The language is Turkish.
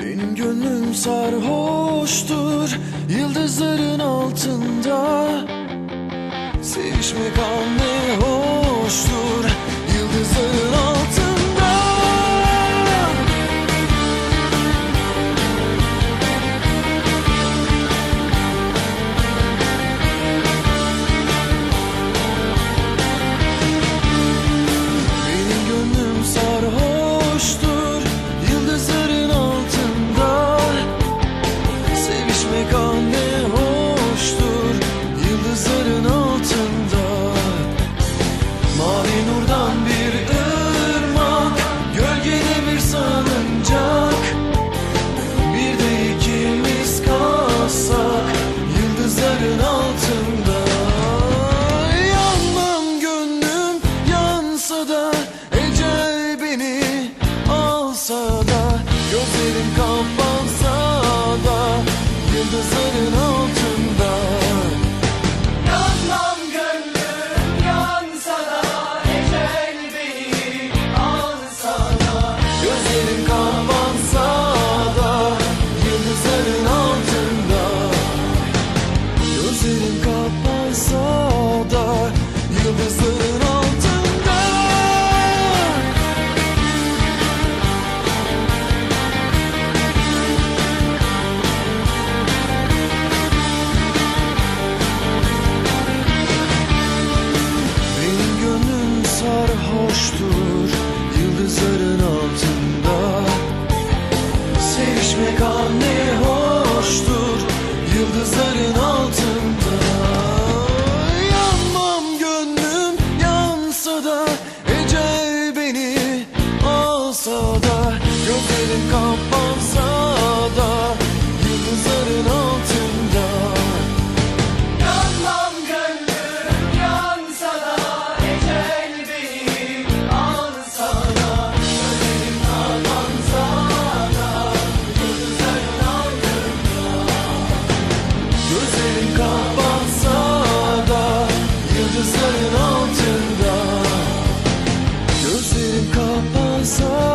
Benim gönlüm sarhoştur Yıldızların altında. Sevişmek an ne hoştur Yıldızların altında nurdan bir ırmak Gölgede bir salıncak. Bir de ikimiz kalsak Yıldızların altında. Yanmam gönlüm yansa da Ecel beni alsa da Gözlerim kapansa da Yıldızların Mekan ah ne hoştur yıldızların altında. Yanmam gönlüm yansa da ecel beni alsa da Gözlerim kapansa kapansa da Yıldızların altında. Gözlerim kapansa